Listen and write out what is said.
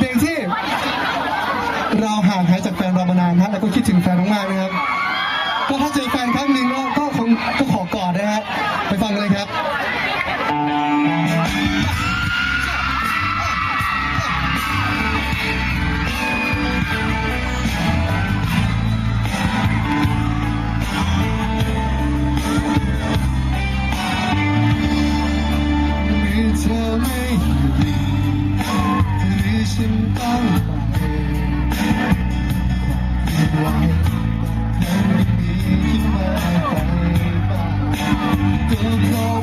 เป็นพลงที่ เราห่างหายจากแฟนเรามานานนะแล้วก็คิดถึงแฟนมากๆนะครับ ก็ถ้าเจอแฟนครั้งหนึ่งก็คงก็ขอกอดนะ Good Lord.